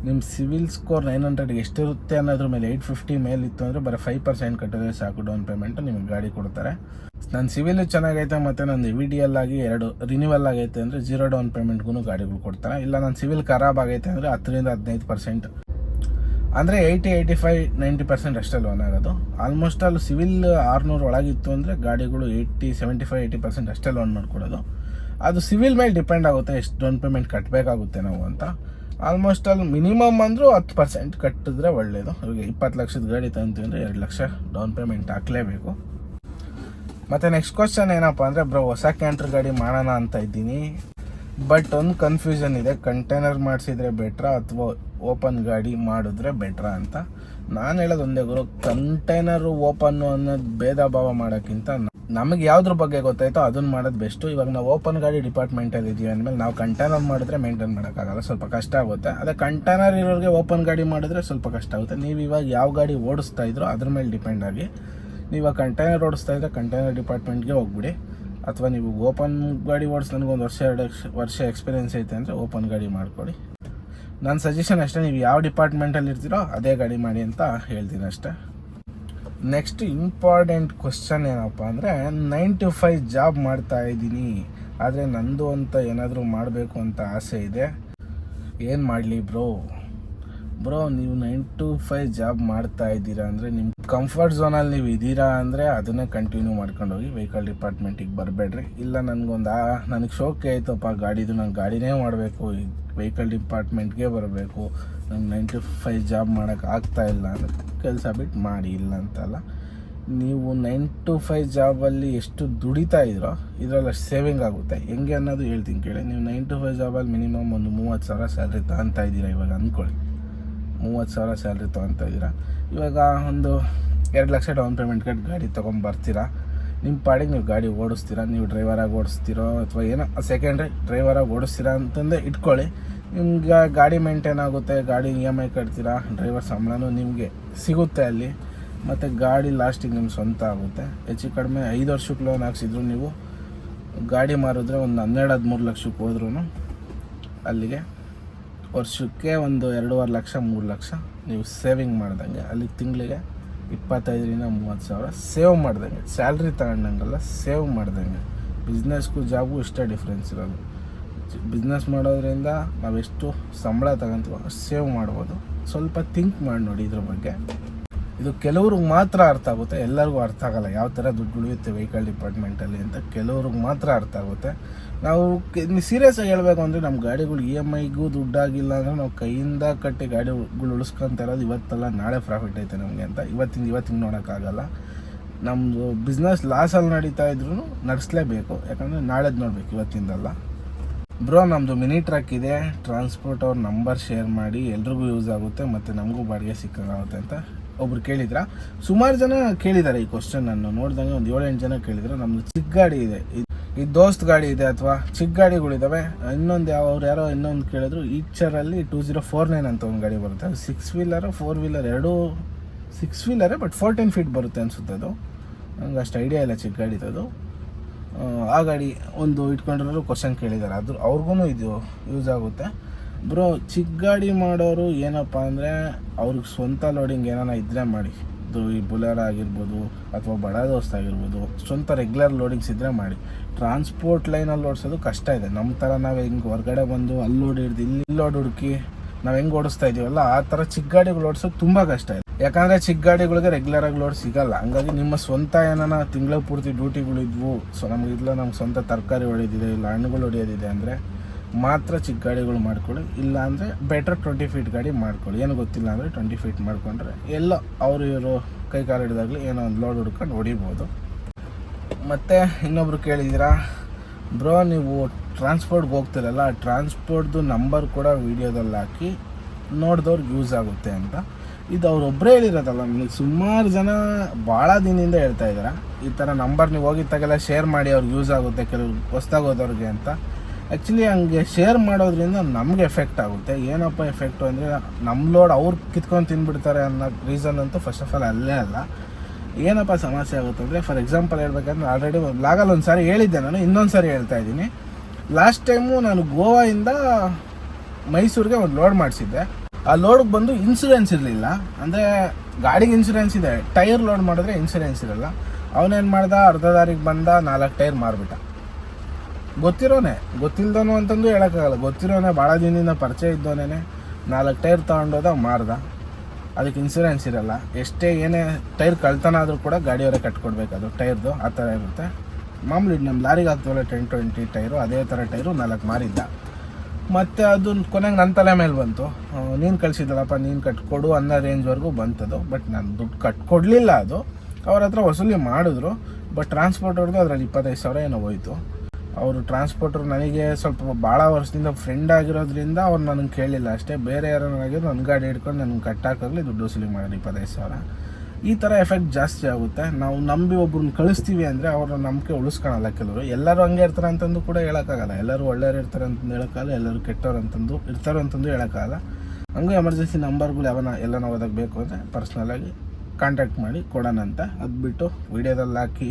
ನಿಮ್ಮ ಸಿವಿಲ್ ಸ್ಕೋರ್ ನೈನ್ ಹಂಡ್ರೆಡ್ ಎಷ್ಟಿರುತ್ತೆ ಅನ್ನೋದ್ರ ಮೇಲೆ ಏಯ್ಟ್ ಫಿಫ್ಟಿ ಮೇಲೆ ಇತ್ತು ಅಂದರೆ ಬರೀ ಫೈವ್ ಪರ್ಸೆಂಟ್ ಕಟ್ಟಿದ್ರೆ ಸಾಕು ಡೌನ್ ಪೇಮೆಂಟ್ ನಿಮಗೆ ಗಾಡಿ ಕೊಡ್ತಾರೆ. ನನ್ನ ಸಿವಿಲ್ ಚೆನ್ನಾಗೈತೆ ಮತ್ತು ನಂದು ವಿ ಡಿ ಎಲ್ ಆಗಿ ಎರಡು ರಿನ್ಯೂವಲ್ ಆಗೈತೆ ಅಂದರೆ ಜೀರೋ ಡೌನ್ ಪೇಮೆಂಟ್ಗೂ ಗಾಡಿಗಳು ಕೊಡ್ತಾರೆ. ಇಲ್ಲ ನನ್ನ ಸಿವಿಲ್ ಖರಾಬ್ ಆಗೈತೆ ಅಂದರೆ ಹತ್ತರಿಂದ ಹದಿನೈದು ಪರ್ಸೆಂಟ್ ಅಂದರೆ eighty eighty five ninety percent ಅಷ್ಟೇ ಲೋನ್ ಆಗೋದು. ಆಲ್ಮೋಸ್ಟ್ ಅಲ್ಲಿ ಸಿವಿಲ್ ಆರುನೂರು ಒಳಗಿತ್ತು ಅಂದರೆ ಗಾಡಿಗಳು eighty seventy five eighty percent ಅಷ್ಟೇ ಲೋನ್ ಮಾಡಿಕೊಡೋದು. ಅದು ಸಿವಿಲ್ ಮೇಲೆ ಡಿಪೆಂಡ್ ಆಗುತ್ತೆ ಎಷ್ಟು ಡೌನ್ ಪೇಮೆಂಟ್ ಕಟ್ಟಬೇಕಾಗುತ್ತೆ ನಾವು ಅಂತ. ಆಲ್ಮೋಸ್ಟ್ ಅಲ್ಲಿ ಮಿನಿಮಮ್ ಅಂದರೂ ಹತ್ತು ಪರ್ಸೆಂಟ್ ಕಟ್ಟಿದ್ರೆ ಒಳ್ಳೆಯದು ಇವಾಗ ಇಪ್ಪತ್ತು ಲಕ್ಷದ ಗಾಡಿ ತಂತೀವಿ ಅಂದರೆ ಎರಡು ಲಕ್ಷ ಡೌನ್ ಪೇಮೆಂಟ್ ಹಾಕಲೇಬೇಕು. ಮತ್ತು ನೆಕ್ಸ್ಟ್ ಕ್ವಶನ್ ಏನಪ್ಪ ಅಂದರೆ, ಬ್ರೋ, ಹೊಸ ಕ್ಯಾಂಟ್ರ್ ಗಾಡಿ ಮಾಡೋಣ ಅಂತ ಇದ್ದೀನಿ. ಬಟ್ ಒಂದು ಕನ್ಫ್ಯೂಷನ್ ಇದೆ. ಕಂಟೈನರ್ ಮಾಡಿಸಿದ್ರೆ ಬೆಟ್ರಾ ಅಥವಾ ಓಪನ್ ಗಾಡಿ ಮಾಡಿದ್ರೆ ಬೆಟ್ರಾ ಅಂತ? ನಾನು ಹೇಳೋದು ಒಂದೇ ಗುರು ಕಂಟೈನರು ಓಪನ್ನು ಅನ್ನೋದು ಭೇದ ಭಾವ ಮಾಡೋಕ್ಕಿಂತ ನಮಗೆ ಯಾವ್ದ್ರ ಬಗ್ಗೆ ಗೊತ್ತಾಯ್ತೋ ಅದನ್ನ ಮಾಡೋದು ಬೆಸ್ಟು ಇವಾಗ ನಾವು ಓಪನ್ ಗಾಡಿ ಡಿಪಾರ್ಟ್ಮೆಂಟಲ್ಲಿ ಇದೀವಿ ಅಂದಮೇಲೆ ನಾವು ಕಂಟೈನರ್ ಮಾಡಿದ್ರೆ ಮೇಂಟೈನ್ ಮಾಡೋಕ್ಕಾಗಲ್ಲ. ಸ್ವಲ್ಪ ಕಷ್ಟ ಆಗುತ್ತೆ. ಅದೇ ಕಂಟೈನರ್ ಇರೋರಿಗೆ ಓಪನ್ ಗಾಡಿ ಮಾಡಿದ್ರೆ ಸ್ವಲ್ಪ ಕಷ್ಟ ಆಗುತ್ತೆ. ನೀವು ಇವಾಗ ಯಾವ ಗಾಡಿ ಓಡಿಸ್ತಾ ಇದ್ರೋ ಅದ್ರ ಮೇಲೆ ಡಿಪೆಂಡ್ ಆಗಿ. ನೀವು ಕಂಟೈನರ್ ಓಡಿಸ್ತಾ ಇದ್ರೆ ಕಂಟೈನರ್ ಡಿಪಾರ್ಟ್ಮೆಂಟ್ಗೆ ಹೋಗ್ಬಿಡಿ. ಅಥವಾ ನೀವು ಓಪನ್ ಗಾಡಿ ಓಡಿಸ್ ನನಗೊಂದು ವರ್ಷ, ಎರಡು ವರ್ಷ- ಎಕ್ಸ್ಪೀರಿಯೆನ್ಸ್ ಎಕ್ಸ್ಪೀರಿಯನ್ಸ್ ಐತೆ ಅಂದರೆ ಓಪನ್ ಗಾಡಿ ಮಾಡಿಕೊಡಿ. ನನ್ನ ಸಜೆಷನ್ ಅಷ್ಟೇ, ನೀವು ಯಾವ ಡಿಪಾರ್ಟ್ಮೆಂಟಲ್ಲಿ ಇರ್ತೀರೋ ಅದೇ ಗಾಡಿ ಮಾಡಿ ಅಂತ ಹೇಳ್ತೀನಿ ಅಷ್ಟೇ. ನೆಕ್ಸ್ಟ್ ಇಂಪಾರ್ಟೆಂಟ್ ಕ್ವಶನ್ ಏನಪ್ಪ ಅಂದರೆ ನೈನ್ ಟು ಫೈವ್ ಜಾಬ್ ಮಾಡ್ತಾ ಇದ್ದೀನಿ, ಆದರೆ ನಂದು ಅಂತ ಏನಾದರೂ ಮಾಡಬೇಕು ಅಂತ ಆಸೆ ಇದೆ. ಏನು ಮಾಡಲಿ ಬ್ರೋ ಬ್ರೋ, ನೀವು ನೈನ್ ಟು ಫೈವ್ ಜಾಬ್ ಮಾಡ್ತಾ ಇದ್ದೀರಾ ಅಂದರೆ ನಿಮ್ಮ ಕಂಫರ್ಟ್ ಝೋನಲ್ಲಿ ನೀವು ಇದ್ದೀರಾ ಅಂದರೆ ಅದನ್ನೇ ಕಂಟಿನ್ಯೂ ಮಾಡ್ಕೊಂಡು ಹೋಗಿ ವೆಹಿಕಲ್ ಡಿಪಾರ್ಟ್ಮೆಂಟಿಗೆ ಬರಬೇಡ್ರಿ. ಇಲ್ಲ ನನಗೊಂದು, ಆ, ನನಗೆ ಶೋಕೆ ಆಯ್ತಪ್ಪ, ಗಾಡಿದು ನಾನು ಗಾಡಿನೇ ಮಾಡಬೇಕು ವೆಹಿಕಲ್ ಡಿಪಾರ್ಟ್ಮೆಂಟ್ಗೆ ಬರಬೇಕು, ನಂಗೆ ನೈನ್ ಟು ಫೈವ್ ಜಾಬ್ ಮಾಡೋಕ್ಕೆ ಆಗ್ತಾ ಇಲ್ಲ ಅಂದರೆ ಕೆಲಸ ಬಿಟ್ಟು ಮಾಡಿ, ಇಲ್ಲ ಅಂತಲ್ಲ. ನೀವು ನೈನ್ ಟು ಫೈವ್ ಜಾಬಲ್ಲಿ ಎಷ್ಟು ದುಡಿತಾ ಇದ್ರೋ, ಇದರಲ್ಲಿ ಅಷ್ಟು ಸೇವಿಂಗ್ ಆಗುತ್ತೆ. ಹೆಂಗೆ ಅನ್ನೋದು ಹೇಳ್ತೀನಿ ಕೇಳಿ. ನೀವು ನೈನ್ ಟು ಫೈವ್ ಜಾಬಲ್ಲಿ ಮಿನಿಮಮ್ ಒಂದು ಮೂವತ್ತು ಸಾವಿರ ಸ್ಯಾಲ್ರಿ ತಗೊತಾ ಇದ್ದೀರಾ ಇವಾಗ ಅಂದ್ಕೊಳ್ಳಿ ಮೂವತ್ತು ಸಾವಿರ ಸ್ಯಾಲ್ರಿ ತೊಗೊತಾ ಇವಾಗ ಒಂದು ಎರಡು ಲಕ್ಷ ಡೌನ್ ಪೇಮೆಂಟ್ ಕಟ್ಟಿ ಗಾಡಿ ತೊಗೊಂಬರ್ತೀರಾ ನಿಮ್ಮ ಪಾಡಿಗೆ ನೀವು ಗಾಡಿ ಓಡಿಸ್ತೀರಾ, ನೀವು ಡ್ರೈವರಾಗಿ ಓಡಿಸ್ತೀರೋ ಅಥವಾ ಏನೋ ಸೆಕೆಂಡ್ರಿ ಡ್ರೈವರಾಗಿ ಓಡಿಸ್ತೀರಾ ಅಂತಂದೇ ಇಟ್ಕೊಳ್ಳಿ. ನಿಮ್ಗೆ ಗಾಡಿ ಮೇಂಟೈನ್ ಆಗುತ್ತೆ, ಗಾಡಿ ಇ ಎಂ ಐ ಕಟ್ತೀರಾ ಡ್ರೈವರ್ ಸಂಬಳನೂ ನಿಮಗೆ ಸಿಗುತ್ತೆ ಅಲ್ಲಿ. ಮತ್ತು ಗಾಡಿ ಲಾಸ್ಟಿಗೆ ನಿಮ್ಮ ಸ್ವಂತ ಆಗುತ್ತೆ. ಹೆಚ್ಚು ಕಡಿಮೆ ಐದು ವರ್ಷಕ್ಕೆ ಲೋನ್ ಹಾಕ್ಸಿದ್ರು ನೀವು, ಗಾಡಿ ಮಾರಿದ್ರೆ ಒಂದು ಹನ್ನೆರಡು ಹದಿಮೂರು ಲಕ್ಷಕ್ಕೆ ಹೋದ್ರೂ ಅಲ್ಲಿಗೆ ವರ್ಷಕ್ಕೆ ಒಂದು ಎರಡೂವರೆ ಲಕ್ಷ, ಮೂರು ಲಕ್ಷ ನೀವು ಸೇವಿಂಗ್ ಮಾಡ್ದಂಗೆ. ಅಲ್ಲಿ ತಿಂಗಳಿಗೆ ಇಪ್ಪತ್ತೈದರಿಂದ ಮೂವತ್ತು ಸಾವಿರ ಸೇವ್ ಮಾಡ್ದಂಗೆ. ಸ್ಯಾಲ್ರಿ ತಗೊಂಡಂಗೆಲ್ಲ ಸೇವ್ ಮಾಡ್ದಂಗೆ. ಬಿಸ್ನೆಸ್ಗೂ ಜಾಬ್ಗೂ ಇಷ್ಟೇ ಡಿಫ್ರೆನ್ಸ್ ಇರೋದು. ಬಿಸ್ನೆಸ್ ಮಾಡೋದ್ರಿಂದ ನಾವೆಷ್ಟು ಸಂಬಳ ತಗೊಂತೀವೋ ಸೇವ್ ಮಾಡ್ಬೋದು. ಸ್ವಲ್ಪ ಥಿಂಕ್ ಮಾಡಿ ನೋಡಿ ಇದ್ರ ಬಗ್ಗೆ. ಇದು ಕೆಲವ್ರಿಗೆ ಮಾತ್ರ ಅರ್ಥ ಆಗುತ್ತೆ, ಎಲ್ಲರಿಗೂ ಅರ್ಥ ಆಗಲ್ಲ ಯಾವ ಥರ ದುಡ್ಡು ಉಳಿಯುತ್ತೆ ವೆಹಿಕಲ್ ಡಿಪಾರ್ಟ್ಮೆಂಟಲ್ಲಿ ಅಂತ ಕೆಲವ್ರಿಗೆ ಮಾತ್ರ ಅರ್ಥ ಆಗುತ್ತೆ. ನಾವು ಸೀರಿಯಸ್ ಆಗಿ ಹೇಳಬೇಕು ಅಂದರೆ ನಮ್ಮ ಗಾಡಿಗಳು ಇ ಎಂ ಐಗೂ ದುಡ್ಡಾಗಿಲ್ಲ ಅಂದರೆ ನಾವು ಕೈಯಿಂದ ಕಟ್ಟಿ ಗಾಡಿಗಳು ಉಳಿಸ್ಕೊಂತ ಇರೋದು ಇವತ್ತಲ್ಲ, ನಾಳೆ ಪ್ರಾಫಿಟ್ ಐತೆ ನಮಗೆ ಅಂತ. ಇವತ್ತಿಂದ ಇವತ್ತಿಂದ ನೋಡೋಕ್ಕಾಗಲ್ಲ ನಮ್ಮದು ಬಿಸ್ನೆಸ್ ಲಾಸಲ್ಲಿ ನಡೀತಾ ಇದ್ರೂ ನಡೆಸಲೇಬೇಕು, ಯಾಕಂದರೆ ನಾಳೆದು ನೋಡಬೇಕು, ಇವತ್ತಿಂದಲ್ಲ. ಬ್ರೋ ನಮ್ಮದು ಮಿನಿ ಟ್ರಕ್ ಇದೆ. ಟ್ರಾನ್ಸ್ಪೋರ್ಟ್ ಅವ್ರ ನಂಬರ್ ಶೇರ್ ಮಾಡಿ ಎಲ್ರಿಗೂ ಯೂಸ್ ಆಗುತ್ತೆ, ಮತ್ತು ನಮಗೂ ಬಾಡಿಗೆ ಸಿಕ್ಕಂಗಾಗುತ್ತೆ ಅಂತ ಒಬ್ರು ಕೇಳಿದ್ರ. ಸುಮಾರು ಜನ ಕೇಳಿದ್ದಾರೆ ಈ ಕ್ವಶನ್ ಅನ್ನು. ನೋಡ್ದಂಗೆ ಒಂದು ಏಳೆಂಟು ಜನ ಕೇಳಿದ್ರು. ನಮ್ದು ಚಿಕ್ಕ ಗಾಡಿ ಇದೆ. ಈ ದೋಸ್ತ್ ಗಾಡಿ ಇದೆ ಅಥವಾ ಚಿಕ್ಕ ಗಾಡಿಗಳಿದ್ದಾವೆ ಇನ್ನೊಂದು ಯಾವ, ಅವ್ರು ಯಾರೋ ಇನ್ನೊಂದು ಕೇಳಿದ್ರು, ಈಚರಲ್ಲಿ ಟೂ ಜೀರೋ ಫೋರ್ ನೈನ್ ಅಂತ ಒಂದು ಗಾಡಿ ಬರುತ್ತೆ. ಸಿಕ್ಸ್ ವೀಲರ್ ಫೋರ್ ವೀಲರ್ ಎರಡೂ six wheeler but fourteen feet ಬರುತ್ತೆ ಅನ್ಸುತ್ತೆ ಅದು. ನಂಗೆ ಅಷ್ಟು ಐಡಿಯಾ ಇಲ್ಲ ಚಿಕ್ಕ ಗಾಡಿ ಅದು. ಆ ಗಾಡಿ ಒಂದು ಇಟ್ಕೊಂಡಿರೋರು ಕ್ವಶನ್ ಕೇಳಿದ್ದಾರೆ ಅದು ಅವ್ರಿಗೂ ಇದು ಯೂಸ್ ಆಗುತ್ತೆ. ಬ್ರೋ ಚಿಕ್ಕ ಗಾಡಿ ಮಾಡೋರು ಏನಪ್ಪ ಅಂದರೆ ಅವ್ರಿಗೆ ಸ್ವಂತ ಲೋಡಿಂಗ್ ಏನಾನ ಇದ್ದರೆ ಮಾಡಿ. ಇದು ಈ ಬುಲೆರೋ ಆಗಿರ್ಬೋದು ಅಥವಾ ಬಡ ದೋಸ್ತ್ ಆಗಿರ್ಬೋದು, ಸ್ವಂತ ರೆಗ್ಯುಲರ್ ಲೋಡಿಂಗ್ಸ್ ಇದ್ದರೆ ಮಾಡಿ. ಟ್ರಾನ್ಸ್ಪೋರ್ಟ್ ಲೈನಲ್ಲಿ ಓಡಿಸೋದು ಕಷ್ಟ ಇದೆ. ನಮ್ಮ ಥರ ನಾವು ಹೆಂಗೆ ಹೊರಗಡೆ ಬಂದು ಅಲ್ಲಿ ಲೋಡ್ ಹಿಡ್ದು ಇಲ್ಲಿ ಲೋಡ್ ಹುಡುಕಿ ನಾವು ಹೆಂಗೆ ಓಡಿಸ್ತಾ ಇದೀವಲ್ಲ, ಆ ಥರ ಚಿಕ್ಕ ಗಾಡಿಗಳು ಓಡಿಸೋದು ತುಂಬ ಕಷ್ಟ ಇದೆ. ಯಾಕಂದರೆ ಚಿಕ್ಕ ಗಾಡಿಗಳಿಗೆ ರೆಗ್ಯುಲರ್ ಆಗಿ ಲೋಡ್ ಸಿಗಲ್ಲ. ಹಂಗಾಗಿ ನಿಮ್ಮ ಸ್ವಂತ ಏನಾನ ತಿಂಗಳ ಪೂರ್ತಿ ಡ್ಯೂಟಿಗಳಿದ್ವು ಸೊ ನಮ್ಗೆ ಇಲ್ಲ ನಮ್ಗೆ ಸ್ವಂತ ತರಕಾರಿ ಹೊಡೆದಿದೆ ಇಲ್ಲ ಹಣ್ಣುಗಳು ಹೊಡೆಯೋದಿದೆ ಅಂದರೆ ಮಾತ್ರ ಚಿಕ್ಕ ಗಾಡಿಗಳು ಮಾಡ್ಕೊಳ್ಳಿ ಇಲ್ಲ ಅಂದರೆ ಬೆಟರ್ ಟ್ವೆಂಟಿ ಫೀಟ್ ಗಾಡಿ ಮಾಡ್ಕೊಳ್ಳಿ. ಏನು ಗೊತ್ತಿಲ್ಲ ಅಂದರೆ ಟ್ವೆಂಟಿ ಫೀಟ್ ಮಾಡ್ಕೊಂಡ್ರೆ ಎಲ್ಲ ಅವರು ಇವರು ಕೈ ಕಾಲು ಹಿಡಿದಾಗಲಿ ಏನೋ ಒಂದು ಲೋಡ್ ಹುಡ್ಕೊಂಡು ಹೊಡಿಬೋದು. ಮತ್ತು ಇನ್ನೊಬ್ರು ಕೇಳಿದ್ದೀರಾ, ಬ್ರೋ, ನೀವು ಟ್ರಾನ್ಸ್ಪೋರ್ಟ್ಗೆ ಹೋಗ್ತಿರಲ್ಲ ಆ ಟ್ರಾನ್ಸ್ಪೋರ್ಟ್ದು ನಂಬರ್ ಕೂಡ ವೀಡಿಯೋದಲ್ಲಿ ಹಾಕಿ ನೋಡಿದವ್ರಿಗೆ ಯೂಸ್ ಆಗುತ್ತೆ ಅಂತ. ಇದು ಅವ್ರೊಬ್ಬರೇ ಹೇಳಿರೋದಲ್ಲ ನನಗೆ ಸುಮಾರು ಜನ ಭಾಳ ದಿನದಿಂದ ಹೇಳ್ತಾ ಇದ್ದಾರೆ ಈ ಥರ ನಂಬರ್ ನೀವು ಹೋಗಿದ್ದಾಗೆಲ್ಲ ಶೇರ್ ಮಾಡಿ ಅವ್ರಿಗೆ ಯೂಸ್ ಆಗುತ್ತೆ, ಕೆಲವ್ರಿಗೆ ಹೊಸ್ದಾಗಿ ಹೋದವ್ರಿಗೆ ಅಂತ. ಆ್ಯಕ್ಚುಲಿ ಹಂಗೆ ಶೇರ್ ಮಾಡೋದ್ರಿಂದ ನಮಗೆ ಎಫೆಕ್ಟ್ ಆಗುತ್ತೆ. ಏನಪ್ಪ ಎಫೆಕ್ಟು ಅಂದರೆ ನಮ್ಮ ಲೋಡ್ ಅವ್ರು ಕಿತ್ಕೊಂಡು ತಿಂದ್ಬಿಡ್ತಾರೆ ಅನ್ನೋ ರೀಸನ್ ಅಂತೂ ಫಸ್ಟ್ ಆಫ್ ಆಲ್ ಅಲ್ಲೇ ಅಲ್ಲ. ಏನಪ್ಪ ಸಮಸ್ಯೆ ಆಗುತ್ತೆ ಅಂದರೆ ಫಾರ್ ಎಕ್ಸಾಂಪಲ್ ಹೇಳ್ಬೇಕಂದ್ರೆ ಆಲ್ರೆಡಿ ಲಾಗಲ್ಲಿ ಒಂದು ಸಾರಿ ಹೇಳಿದ್ದೆ ನಾನು ಇನ್ನೊಂದು ಸಾರಿ ಹೇಳ್ತಾ ಇದ್ದೀನಿ. ಲಾಸ್ಟ್ ಟೈಮು ನಾನು ಗೋವಾಯಿಂದ ಮೈಸೂರಿಗೆ ಒಂದು ಲೋಡ್ ಮಾಡಿಸಿದ್ದೆ. ಆ ಲೋಡ್ಗೆ ಬಂದು ಇನ್ಸೂರೆನ್ಸ್ ಇರಲಿಲ್ಲ. ಅಂದರೆ ಗಾಡಿಗೆ ಇನ್ಸೂರೆನ್ಸ್ ಇದೆ. ಟೈರ್ ಲೋಡ್ ಮಾಡಿದ್ರೆ ಇನ್ಸೂರೆನ್ಸ್ ಇರಲ್ಲ. ಅವನೇನು ಮಾಡ್ದ? ಅರ್ಧ ದಾರಿಗೆ ಬಂದ, ನಾಲ್ಕು ಟೈರ್ ಮಾರ್ಬಿಟ್ಟ. ಗೊತ್ತಿರೋನೆ ಗೊತ್ತಿಲ್ದವನು ಅಂತಂದು ಹೇಳೋಕ್ಕಾಗಲ್ಲ. ಗೊತ್ತಿರೋನೆ, ಭಾಳ ದಿನದಿಂದ ಪರಿಚಯ ಇದ್ದವನೇ ನಾಲ್ಕು ಟೈರ್ ತೊಗೊಂಡೋದ, ಮಾರ್ದ. ಅದಕ್ಕೆ ಇನ್ಸೂರೆನ್ಸ್ ಇರಲ್ಲ. ಎಷ್ಟೇ ಏನೇ ಟೈರ್ ಕಳ್ತನ ಆದರೂ ಕೂಡ ಗಾಡಿಯವರೇ ಕಟ್ಕೊಡ್ಬೇಕು ಅದು. ಟೈರ್ದು, ಆ ಥರ ಇರುತ್ತೆ. ಮಾಮೂಲಿ ನಮ್ಮ ಲಾರಿಗೆ ಹಾಕ್ತೀವಲ್ಲ ಟೆನ್ ಟ್ವೆಂಟಿ ಟೈರು, ಅದೇ ಥರ ಟೈರು ನಾಲ್ಕು ಮಾರಿದ್ದ. ಮತ್ತು ಅದು ಕೊನೆಗೆ ನನ್ನ ತಲೆ ಮೇಲೆ ಬಂತು. ನೀನು ಕಳಿಸಿದ್ದಲ್ಲಪ್ಪ, ನೀನು ಕಟ್ಕೊಡು ಅನ್ನೋ ರೇಂಜ್ವರೆಗೂ ಬಂತದು. ಬಟ್ ನಾನು ದುಡ್ಡು ಕಟ್ಕೊಡ್ಲಿಲ್ಲ ಅದು. ಅವ್ರ ಹತ್ರ ವಸೂಲಿ ಮಾಡಿದ್ರು. ಬಟ್ ಟ್ರಾನ್ಸ್ಪೋರ್ಟ್ ಅವ್ರದ್ದು ಅದರಲ್ಲಿ ಇಪ್ಪತ್ತೈದು ಸಾವಿರ ಏನೋ ಹೋಯ್ತು. ಅವರು ಟ್ರಾನ್ಸ್ಪೋರ್ಟರ್ ನನಗೆ ಸ್ವಲ್ಪ ಭಾಳ ವರ್ಷದಿಂದ ಫ್ರೆಂಡ್ ಆಗಿರೋದ್ರಿಂದ ಅವ್ರು ನನಗೆ ಕೇಳಿಲ್ಲ. ಅಷ್ಟೇ ಬೇರೆ ಯಾರನ್ನಾಗಿದ್ರು ನನ್ನ ಗಾಡಿ ಹಿಡ್ಕೊಂಡು ನನಗೆ ಕಟ್ಟಾಕಾಗಲಿ ದುಡ್ಡು ವಸೂಲಿ ಮಾಡಿ ಇಪ್ಪತ್ತೈದು ಸಾವಿರ. ಈ ಥರ ಎಫೆಕ್ಟ್ ಜಾಸ್ತಿ ಆಗುತ್ತೆ. ನಾವು ನಂಬಿ ಒಬ್ರನ್ನ ಕಳಿಸ್ತೀವಿ ಅಂದರೆ ಅವ್ರ ನಂಬಿಕೆ ಉಳಿಸ್ಕೊಳಲ್ಲ ಕೆಲವರು. ಎಲ್ಲರೂ ಹಂಗೆ ಇರ್ತಾರೆ ಅಂತಂದು ಕೂಡ ಹೇಳೋಕ್ಕಾಗಲ್ಲ. ಎಲ್ಲರೂ ಒಳ್ಳೆಯವ್ರು ಇರ್ತಾರೆ ಅಂತಂದು ಹೇಳೋಕ್ಕಾಗಲ್ಲ, ಎಲ್ಲರೂ ಕೆಟ್ಟವ್ರು ಅಂತಂದು ಇರ್ತಾರೆ ಅಂತಂದು ಹೇಳೋಕ್ಕಾಗಲ್ಲ. ಹಂಗೂ ಎಮರ್ಜೆನ್ಸಿ ನಂಬರ್ಗಳು ಯಾವನ ಎಲ್ಲ ನಾವು ಓದಕ್ಕೆ ಬೇಕು ಅಂದರೆ ಪರ್ಸ್ನಲಾಗಿ ಕಾಂಟ್ಯಾಕ್ಟ್ ಮಾಡಿ ಕೊಡೋಣ ಅಂತ ಅದು ಬಿಟ್ಟು ವೀಡಿಯೋದಲ್ಲಿ ಹಾಕಿ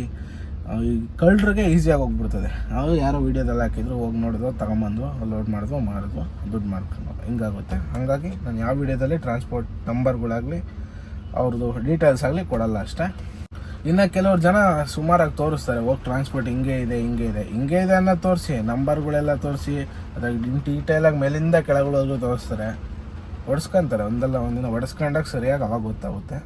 ಕಳ್ಳರಿಗೆ ಈಸಿಯಾಗಿ ಹೋಗ್ಬಿಡ್ತದೆ. ನಾವು ಯಾರೋ ವೀಡಿಯೋದಲ್ಲಿ ಹಾಕಿದ್ರು, ಹೋಗಿ ನೋಡಿದ್ವು ತಗೊಂಬಂದು ಲೋಡ್ ಮಾಡಿದ್ವು ಮಾಡಿದ್ವು ದುಡ್ಡು ಮಾಡ್ಕೊಂಡು ಹಿಂಗಾಗುತ್ತೆ. ಹಾಗಾಗಿ ನಾನು ಯಾವ ವೀಡಿಯೋದಲ್ಲಿ ಟ್ರಾನ್ಸ್ಪೋರ್ಟ್ ನಂಬರ್ಗಳಾಗಲಿ ಅವ್ರದ್ದು ಡೀಟೇಲ್ಸ್ ಆಗಲಿ ಕೊಡಲ್ಲ ಅಷ್ಟೇ. ಇನ್ನು ಕೆಲವ್ರು ಜನ ಸುಮಾರಾಗಿ ತೋರಿಸ್ತಾರೆ, ಹೋಗಿ ಟ್ರಾನ್ಸ್ಪೋರ್ಟ್ ಹಿಂಗೆ ಇದೆ ಹಿಂಗೆ ಇದೆ. ಹಿಂಗೆ ಇದೆ ಅನ್ನೋ ತೋರಿಸಿ ನಂಬರ್ಗಳೆಲ್ಲ ತೋರಿಸಿ ಅದಾಗ ಡೀಟೇಲಾಗಿ ಮೇಲಿಂದ ಕೆಳಗಳವರೆಗೂ ತೋರಿಸ್ತಾರೆ. ಹೊಡ್ಸ್ಕೊಂತಾರೆ ಒಂದಲ್ಲ ಒಂದಿನ ಹೊಡೆಸ್ಕೊಂಡಾಗ ಸರಿಯಾಗಿ ಅವಾಗ ಗೊತ್ತಾಗುತ್ತೆ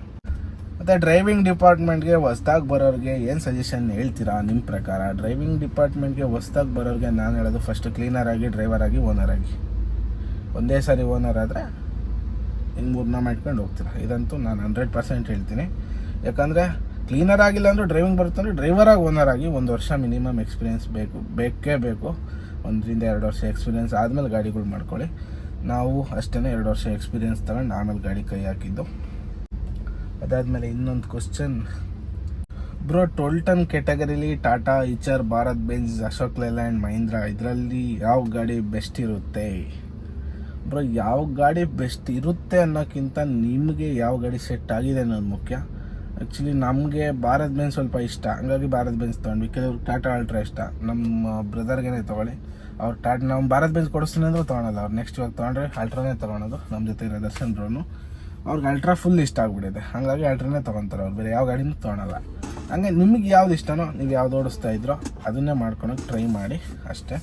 ಮತ್ತು ಡ್ರೈವಿಂಗ್ ಡಿಪಾರ್ಟ್ಮೆಂಟ್ಗೆ ಹೊಸ್ದಾಗಿ ಬರೋರಿಗೆ ಏನು ಸಜೆಷನ್ ಹೇಳ್ತೀರಾ ನಿಮ್ಮ ಪ್ರಕಾರ? ಡ್ರೈವಿಂಗ್ ಡಿಪಾರ್ಟ್ಮೆಂಟ್ಗೆ ಹೊಸ್ದಾಗಿ ಬರೋರಿಗೆ ನಾನು ಹೇಳೋದು ಫಸ್ಟ್ ಕ್ಲೀನರ್ ಆಗಿ ಡ್ರೈವರ್ ಆಗಿ ಓನರ್ ಆಗಿ. ಒಂದೇ ಸಾರಿ ಓನರ್ ಆದರೆ ಹಿಂಗೆ ಮೂರ್ನ ಮಾಡ್ಕೊಂಡು ಹೋಗ್ತೀರಾ? ಇದಂತೂ ನಾನು ಹಂಡ್ರೆಡ್ ಪರ್ಸೆಂಟ್ ಹೇಳ್ತೀನಿ. ಯಾಕಂದರೆ ಕ್ಲೀನರ್ ಆಗಿಲ್ಲ ಅಂದರೂ ಡ್ರೈವಿಂಗ್ ಬರುತ್ತೆ ಅಂದರೆ ಡ್ರೈವರಾಗಿ ಓನರ್ ಆಗಿ ಒಂದು ವರ್ಷ ಮಿನಿಮಮ್ ಎಕ್ಸ್ಪೀರಿಯೆನ್ಸ್ ಬೇಕು, ಬೇಕೇ ಬೇಕು. ಒಂದರಿಂದ ಎರಡು ವರ್ಷ ಎಕ್ಸ್ಪೀರಿಯೆನ್ಸ್ ಆದಮೇಲೆ ಗಾಡಿಗಳು ಮಾಡ್ಕೊಳ್ಳಿ. ನಾವು ಅಷ್ಟೇ ಎರಡು ವರ್ಷ ಎಕ್ಸ್ಪೀರಿಯೆನ್ಸ್ ತಗೊಂಡು ಆಮೇಲೆ ಗಾಡಿ ಕೈ ಹಾಕಿದ್ದು. ಅದಾದಮೇಲೆ ಇನ್ನೊಂದು question bro twelve ton ಕ್ಯಾಟಗರಿಲಿ Tata Eicher Bharat Benz Ashok Leyland Mahindra ಇದರಲ್ಲಿ ಯಾವ ಗಾಡಿ ಬೆಸ್ಟ್ ಇರುತ್ತೆ? ಬ್ರೋ ಯಾವ ಗಾಡಿ ಬೆಸ್ಟ್ ಇರುತ್ತೆ ಅನ್ನೋಕ್ಕಿಂತ ನಿಮಗೆ ಯಾವ ಗಾಡಿ ಸೆಟ್ ಆಗಿದೆ ಅನ್ನೋದು ಮುಖ್ಯ. ಆ್ಯಕ್ಚುಲಿ ನಮಗೆ ಭಾರತ್ ಬೆಂಜ್ ಸ್ವಲ್ಪ ಇಷ್ಟ. ಹಂಗಾಗಿ ಭಾರತ್ ಬೆಂಜ್ ತೊಗೊಂಡ್ವಿ. ಕೆಲವ್ರಿಗೆ ಟಾಟಾ ಅಲ್ಟ್ರಾ ಇಷ್ಟ. ನಮ್ಮ ಬ್ರದರ್ಗೇನೆ ತೊಗೊಳ್ಳಿ. ಅವ್ರು ಟಾಟಾ ನಾವು ಭಾರತ್ ಬೆಂಜ್ ಕೊಡಿಸ್ತೀನಿ ಅಂದ್ರೆ ತೊಗೊಳಲ್ಲ. ಅವ್ರು ನೆಕ್ಸ್ಟ್ ಇವಾಗ ತೊಗೊಂಡ್ರೆ ಅಲ್ಟ್ರಾನೇ ತೊಗೊಳೋದು. ನಮ್ಮ ಜೊತೆ ಇರೋ ದರ್ಶನ್ ಬ್ರೋನು. ಅವ್ರಿಗೆ ಅಲ್ಟ್ರಾ ಫುಲ್ ಇಷ್ಟ ಆಗ್ಬಿಟ್ಟಿದೆ. ಹಾಗಾಗಿ ಅಲ್ಟ್ರಾನೇ ತೊಗೊತಾರೆ ಅವ್ರು. ಬೇರೆ ಯಾವ ಗಾಡಿನೂ ತೊಗೊಳಲ್ಲ. ಹಂಗೆ ನಿಮಗೆ ಯಾವ್ದು ಇಷ್ಟನೋ, ನೀವು ಯಾವ್ದು ಓಡಿಸ್ತಾ ಇದ್ರೋ ಅದನ್ನೇ ಮಾಡ್ಕೊಳಕ್ಕೆ ಟ್ರೈ ಮಾಡಿ ಅಷ್ಟೇ.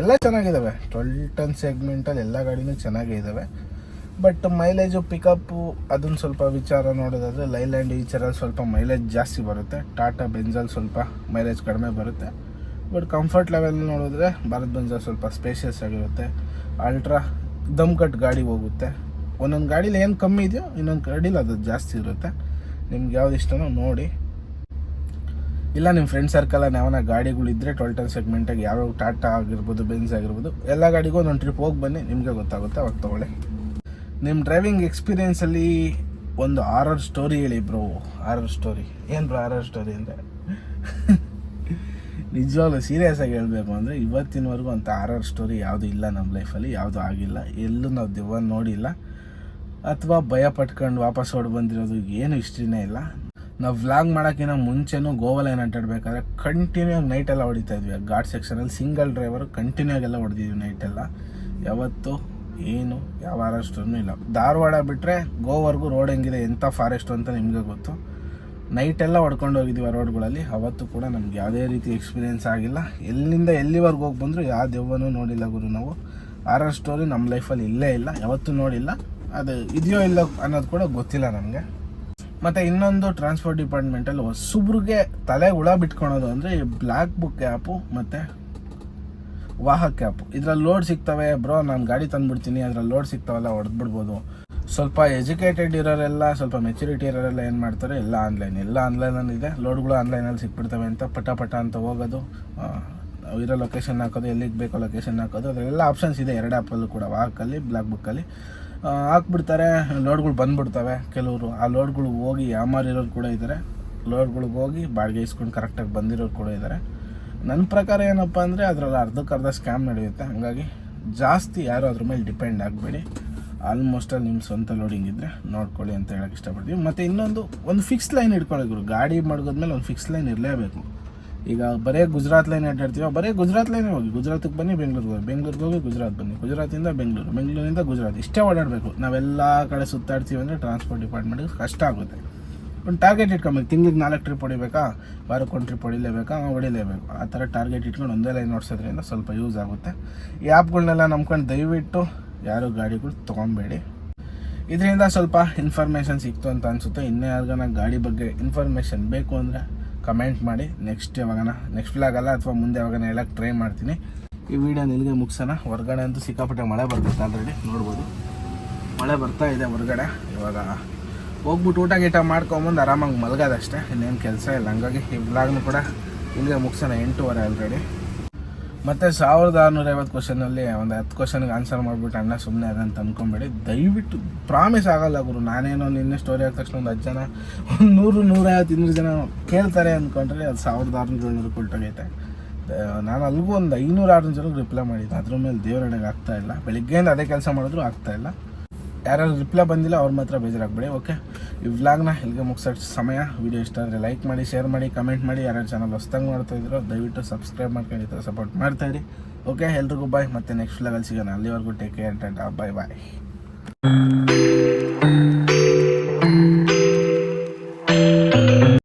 ಎಲ್ಲ ಚೆನ್ನಾಗಿದ್ದಾವೆ ಟ್ವೆಲ್ ಟನ್ ಸೆಗ್ಮೆಂಟಲ್ಲಿ ಎಲ್ಲ ಗಾಡಿನೂ ಚೆನ್ನಾಗೇ ಇದ್ದಾವೆ ಬಟ್ ಮೈಲೇಜು ಪಿಕಪ್ಪು ಅದನ್ನು ಸ್ವಲ್ಪ ವಿಚಾರ ನೋಡೋದಾದರೆ ಲೈಲ್ಯಾಂಡ್ ಈಚರಲ್ಲಿ ಸ್ವಲ್ಪ ಮೈಲೇಜ್ ಜಾಸ್ತಿ ಬರುತ್ತೆ. ಟಾಟಾ ಬೆಂಜಲ್ಲಿ ಸ್ವಲ್ಪ ಮೈಲೇಜ್ ಕಡಿಮೆ ಬರುತ್ತೆ. ಬಟ್ ಕಂಫರ್ಟ್ ಲೆವೆಲ್ ನೋಡಿದ್ರೆ ಭಾರತ್ ಬೆಂಜಲ್ ಸ್ವಲ್ಪ ಸ್ಪೇಷಿಯಸ್ ಆಗಿರುತ್ತೆ. ಅಲ್ಟ್ರಾ ದಮ್ ಕಟ್ ಗಾಡಿ ಹೋಗುತ್ತೆ. ಒಂದೊಂದು ಗಾಡೀಲಿ ಏನು ಕಮ್ಮಿ ಇದೆಯೋ, ಇನ್ನೊಂದು ಗಾಡೀಲಿ ಅದು ಜಾಸ್ತಿ ಇರುತ್ತೆ. ನಿಮ್ಗೆ ಯಾವ್ದು ಇಷ್ಟನೋ ನೋಡಿ. ಇಲ್ಲ ನಿಮ್ಮ ಫ್ರೆಂಡ್ ಸರ್ಕಲ್ ಯಾವನ ಗಾಡಿಗಳಿದ್ರೆ ಟ್ವೆಲ್ ಟನ್ ಸೆಗ್ಮೆಂಟಾಗಿ ಯಾವ್ಯಾವ ಟಾಟಾ ಆಗಿರ್ಬೋದು ಬೆನ್ಸ್ ಆಗಿರ್ಬೋದು, ಎಲ್ಲ ಗಾಡಿಗೂ ಒಂದೊಂದು ಟ್ರಿಪ್ ಹೋಗಿ ಬನ್ನಿ, ನಿಮಗೆ ಗೊತ್ತಾಗುತ್ತೆ, ಅವಾಗ ತೊಗೊಳ್ಳಿ. ನಿಮ್ಮ ಡ್ರೈವಿಂಗ್ ಎಕ್ಸ್ಪೀರಿಯೆನ್ಸಲ್ಲಿ ಒಂದು ಆರರ್ ಸ್ಟೋರಿ ಹೇಳಿ ಬ್ರೋ ಆರರ್ ಸ್ಟೋರಿ ಏನು ಬ್ರೋ ಆರರ್ ಸ್ಟೋರಿ ಅಂದರೆ? ನಿಜವಾಗ್ಲೂ ಸೀರಿಯಸ್ ಆಗಿ ಹೇಳಬೇಕು ಅಂದರೆ ಇವತ್ತಿನವರೆಗೂ ಅಂತ ಆರರ್ ಸ್ಟೋರಿ ಯಾವುದು ಇಲ್ಲ ನಮ್ಮ ಲೈಫಲ್ಲಿ ಯಾವುದು ಆಗಿಲ್ಲ. ಎಲ್ಲೂ ನಾವು ದೆವ್ವ ನೋಡಿಲ್ಲ. ಅಥವಾ ಭಯ ಪಟ್ಕೊಂಡು ವಾಪಸ್ ಹೊಡ್ ಬಂದಿರೋದು ಏನು ಹಿಸ್ಟ್ರಿನೇ ಇಲ್ಲ. ನಾವು ವ್ಲಾಗ್ ಮಾಡೋಕ್ಕಿಂತ ಮುಂಚೆನೂ ಗೋವಾ ಲೈನ್ ಅಂಟಾಡ್ಬೇಕಾದ್ರೆ ಕಂಟಿನ್ಯೂ ಆಗಿ ನೈಟೆಲ್ಲ ಹೊಡಿತಾ ಇದ್ವಿ. ಘಾಟ್ ಸೆಕ್ಷನಲ್ಲಿ ಸಿಂಗಲ್ ಡ್ರೈವರು ಕಂಟಿನ್ಯೂ ಆಗೆಲ್ಲ ಹೊಡೆದಿದ್ವಿ ನೈಟೆಲ್ಲ ಯಾವತ್ತು ಏನು ಯಾವ ಅರೆಸ್ಟೂ ಇಲ್ಲ. ಧಾರವಾಡ ಬಿಟ್ಟರೆ ಗೋವರೆಗೂ ರೋಡ್ ಹೆಂಗಿದೆ ಎಂಥ ಫಾರೆಸ್ಟು ಅಂತ ನಿಮಗೆ ಗೊತ್ತು. ನೈಟೆಲ್ಲ ಹೊಡ್ಕೊಂಡು ಹೋಗಿದ್ವಿ ಆ ರೋಡ್ಗಳಲ್ಲಿ ಅವತ್ತು ಕೂಡ ನಮ್ಗೆ ಯಾವುದೇ ರೀತಿ ಎಕ್ಸ್ಪೀರಿಯೆನ್ಸ್ ಆಗಿಲ್ಲ. ಎಲ್ಲಿಂದ ಎಲ್ಲಿವರೆಗೂ ಹೋಗಿ ಬಂದರೂ ಯಾವ ದೆವ್ವನೂ ನೋಡಿಲ್ಲ ಗುರು ನಾವು. ಆರರ್ ಸ್ಟೋರಿ ನಮ್ಮ ಲೈಫಲ್ಲಿ ಇಲ್ಲೇ ಇಲ್ಲ. ಯಾವತ್ತೂ ನೋಡಿಲ್ಲ. ಅದು ಇದೆಯೋ ಇಲ್ಲ ಅನ್ನೋದು ಕೂಡ ಗೊತ್ತಿಲ್ಲ ನಮಗೆ ಮತ್ತು ಇನ್ನೊಂದು ಟ್ರಾನ್ಸ್ಪೋರ್ಟ್ ಡಿಪಾರ್ಟ್ಮೆಂಟಲ್ಲಿ ಹೊಸಬ್ರಿಗೆ ತಲೆ ಹುಳ ಬಿಟ್ಕೊಳೋದು ಅಂದರೆ ಬ್ಲ್ಯಾಕ್ ಬುಕ್ ಆ್ಯಪು ಮತ್ತು ವಾಹಕ್ ಆ್ಯಪು ಇದ್ರಲ್ಲಿ ಲೋಡ್ ಸಿಗ್ತವೆ, ಬ್ರೋ, ನಾನು ಗಾಡಿ ತಂದ್ಬಿಡ್ತೀನಿ, ಅದ್ರಲ್ಲಿ ಲೋಡ್ ಸಿಗ್ತಾವಲ್ಲ, ಹೊಡೆದ್ಬಿಡ್ಬೋದು. ಸ್ವಲ್ಪ ಎಜುಕೇಟೆಡ್ ಇರೋರೆಲ್ಲ, ಸ್ವಲ್ಪ ಮೆಚುರಿಟಿ ಇರೋರೆಲ್ಲ ಏನು ಮಾಡ್ತಾರೆ ಎಲ್ಲ ಆನ್ಲೈನ್ ಎಲ್ಲ ಆನ್ಲೈನಲ್ಲಿ ಇದೆ. ಲೋಡ್ಗಳು ಆನ್ಲೈನಲ್ಲಿ ಸಿಕ್ಬಿಡ್ತವೆ ಅಂತ ಪಟ ಪಟ ಅಂತ ಹೋಗೋದು. ಇರೋ ಲೊಕೇಶನ್ ಹಾಕೋದು, ಎಲ್ಲಿಗೆ ಬೇಕೋ ಲೊಕೇಶನ್ ಹಾಕೋದು. ಅದರೆಲ್ಲ ಆಪ್ಷನ್ಸ್ ಇದೆ, ಎರಡು ಆ್ಯಪಲ್ಲೂ ಕೂಡ, ವಾಹಕಲ್ಲಿ ಬ್ಲ್ಯಾಕ್ ಬುಕ್ಕಲ್ಲಿ ಹಾಕ್ಬಿಡ್ತಾರೆ. ಲೋಡ್ಗಳು ಬಂದ್ಬಿಡ್ತವೆ ಕೆಲವರು. ಆ ಲೋಡ್ಗಳು ಹೋಗಿ ಯಾಮಾರಿರೋರು ಕೂಡ ಇದ್ದಾರೆ ಲೋಡ್ಗಳಿಗೆ ಹೋಗಿ ಬಾಡಿಗೆ ಇಸ್ಕೊಂಡು ಕರೆಕ್ಟಾಗಿ ಬಂದಿರೋರು ಕೂಡ ಇದ್ದಾರೆ ನನ್ನ ಪ್ರಕಾರ ಏನಪ್ಪ ಅಂದರೆ ಅದರಲ್ಲಿ ಅರ್ಧಕ್ಕರ್ಧ ಸ್ಕ್ಯಾಮ್ ನಡೆಯುತ್ತೆ. ಹಾಗಾಗಿ ಜಾಸ್ತಿ ಯಾರು ಅದ್ರ ಮೇಲೆ ಡಿಪೆಂಡ್ ಆಗಬೇಡಿ. ಆಲ್ಮೋಸ್ಟ್ ಅಲ್ಲಿ ನಿಮ್ಮ ಸ್ವಂತ ಲೋಡಿಂಗ್ ಇದ್ದರೆ ನೋಡ್ಕೊಳ್ಳಿ ಅಂತ ಹೇಳೋಕ್ಕೆ ಇಷ್ಟಪಡ್ತೀವಿ ಮತ್ತು ಇನ್ನೊಂದು, ಒಂದು ಫಿಕ್ಸ್ ಲೈನ್ ಇಟ್ಕೊಳ್ಳಿ ಗಾಡಿ ಮಡಗೋದ್ಮೇಲೆ ಒಂದು ಫಿಕ್ಸ್ ಲೈನ್ ಇರಲೇಬೇಕು. ಈಗ ಬರೇ ಗುಜರಾತ್ ಲೈನ್ ಅಡ್ಡಾಡ್ತೀವ ಬರೀ ಗುಜರಾತ್ ಲೈನೇ ಹೋಗಿ. ಗುಜರಾತಿಗೆ ಬನ್ನಿ, ಬೆಂಗಳೂರಿಗೆ ಹೋಗಿ. ಬೆಂಗಳೂರಿಗೆ ಹೋಗಿ ಗುಜರಾತ್ ಬನ್ನಿ. ಗುಜರಾತಿಂದ ಬೆಂಗಳೂರು, ಬೆಂಗಳೂರಿಂದ ಗುಜರಾತ್. ಇಷ್ಟೇ ಓಡಾಡಬೇಕು. ನಾವೆಲ್ಲ ಕಡೆ ಸುತ್ತಾಡ್ತೀವಿ ಅಂದರೆ ಟ್ರಾನ್ಸ್ಪೋರ್ಟ್ ಡಿಪಾರ್ಟ್ಮೆಂಟ್ಗೆ ಕಷ್ಟ ಆಗುತ್ತೆ. ಒಂದು ಟಾರ್ಗೆಟ್ ಇಟ್ಕೊಬೇಕು. ತಿಂಗ್ಳಿಗೆ ನಾಲ್ಕು ಟ್ರಿಪ್ ಹೊಡಿಬೇಕಾ? ವಾರಕ್ಕೊಂದು ಟ್ರಿಪ್ ಹೊಡಿಲೇಬೇಕಾ? ಹೊಡಿಲೇಬೇಕು. ಆ ಥರ ಟಾರ್ಗೆಟ್ ಇಟ್ಕೊಂಡು ಒಂದೇ ಲೈನ್ ಓಡಿಸೋದ್ರಿಂದ ಸ್ವಲ್ಪ ಯೂಸ್ ಆಗುತ್ತೆ. ಈ ಆ್ಯಪ್ಗಳನ್ನೆಲ್ಲ ನಂಬ್ಕೊಂಡು ದಯವಿಟ್ಟು ಯಾರು ಗಾಡಿಗಳು ತೊಗೊಬೇಡಿ. ಇದರಿಂದ ಸ್ವಲ್ಪ ಇನ್ಫಾರ್ಮೇಷನ್ ಸಿಕ್ತು ಅಂತ ಅನಿಸುತ್ತೆ. ಇನ್ನೂ ಯಾರಿಗಾನ ಗಾಡಿ ಬಗ್ಗೆ ಇನ್ಫಾರ್ಮೇಷನ್ ಬೇಕು ಅಂದರೆ ಕಮೆಂಟ್ ಮಾಡಿ. ನೆಕ್ಸ್ಟ್ ಯಾವಾಗನ ನೆಕ್ಸ್ಟ್ ಅಲ್ಲ, ಅಥವಾ ಮುಂದೆ ಯಾವಾಗನ ಹೇಳಕ್ಕೆ ಟ್ರೈ ಮಾಡ್ತೀನಿ. ಈ ವಿಡಿಯೋ ನಿಲ್ಗೆ ಮುಗಿಸೋಣ. ಹೊರಗಡೆ ಅಂತೂ ಸಿಕ್ಕಾಪಟ್ಟೆ ಮಳೆ ಬರ್ತೈತೆ ಆಲ್ರೆಡಿ ನೋಡ್ಬೋದು. ಮಳೆ ಬರ್ತಾ ಇದೆ ಹೊರಗಡೆ. ಇವಾಗ ಹೋಗ್ಬಿಟ್ಟು ಊಟ ಗೀಟ ಮಾಡ್ಕೊಂಬಂದು ಆರಾಮಾಗಿ ಮಲಗೋದಷ್ಟೇ. ಇನ್ನೇನು ಕೆಲಸ ಇಲ್ಲ. ಹಂಗಾಗಿ ಈ ವ್ಲಾಗ್ನು ಕೂಡ ಇಲ್ಲಿಗೆ ಮುಗಿಸೋಣ. ಎಂಟೂವರೆ ಆಲ್ರೆಡಿ ಮತ್ತು ಸಾವಿರದ ಆರುನೂರ ಐವತ್ತು ಕ್ವಶನಲ್ಲಿ ಒಂದು ಹತ್ತು ಕ್ವಶನ್ಗೆ ಆನ್ಸರ್ ಮಾಡಿಬಿಟ್ಟು ಅಣ್ಣ ಸುಮ್ಮನೆ ಅದಂತ ಅಂದ್ಕೊಂಬೇಡಿ ದಯವಿಟ್ಟು ಪ್ರಾಮಿಸ್ ಆಗಲ್ಲ ಗುರು. ನಾನೇನೋ ನಿನ್ನೆ ಸ್ಟೋರಿ ಆದ ತಕ್ಷಣ ಒಂದು ಹತ್ತು ಜನ, ಒಂದು ನೂರು, ನೂರೈವತ್ತು, ಇನ್ನೂರು ಜನ ಕೇಳ್ತಾರೆ ಅಂದ್ಕೊಂಡ್ರೆ ಅದು ಸಾವಿರದ ಆರುನೂರ, ಏಳ್ನೂರು ಕೊಲ್ಟೋಗೈತೆ ನಾನು ಅಲ್ಲಿಗೂ ಒಂದು ಐನೂರು, ಆರುನೂರು ಜನಕ್ಕೆ ರಿಪ್ಲೈ ಮಾಡಿದ್ದೆ. ಅದ್ರ ಮೇಲೆ ದೇವರಡೆಗೆ ಆಗ್ತಾ ಇಲ್ಲ. ಬೆಳಿಗ್ಗೆಯಿಂದ ಅದೇ ಕೆಲಸ ಮಾಡಿದ್ರು ಆಗ್ತಾ ಇಲ್ಲ. ಯಾರು ರಿಪ್ಲೈ ಬಂದಿಲ್ಲ, ಅವ್ರ ಮಾತ್ರ ಬೇಜಾರಾಗಬೇಡಿ ಓಕೆ ಈ ವ್ಲಾಗ್ನ ಇಲ್ಲಿಗೆ ಮುಗಿಸೋ ಸಮಯ. ವಿಡಿಯೋ ಇಷ್ಟ ಆದರೆ ಲೈಕ್ ಮಾಡಿ ಶೇರ್ ಮಾಡಿ ಕಮೆಂಟ್ ಮಾಡಿ. ಯಾರ್ಯಾರು ಚಾನಲ್ ಹೊಸ್ದಂಗೆ ಮಾಡ್ತಾಯಿದ್ರು ದಯವಿಟ್ಟು ಸಬ್ಸ್ಕ್ರೈಬ್ ಮಾಡ್ಕೊಂಡು ಈ ಸಪೋರ್ಟ್ ಮಾಡ್ತಾಯಿರಿ ಓಕೆ ಎಲ್ರಿಗೂ ಬಾಯ್ ಮತ್ತೆ ನೆಕ್ಸ್ಟ್ ವ್ಲಾಗಲ್ಲಿ ಸಿಗೋಣ. ಅಲ್ಲಿವರೆಗೂ take care tata bye bye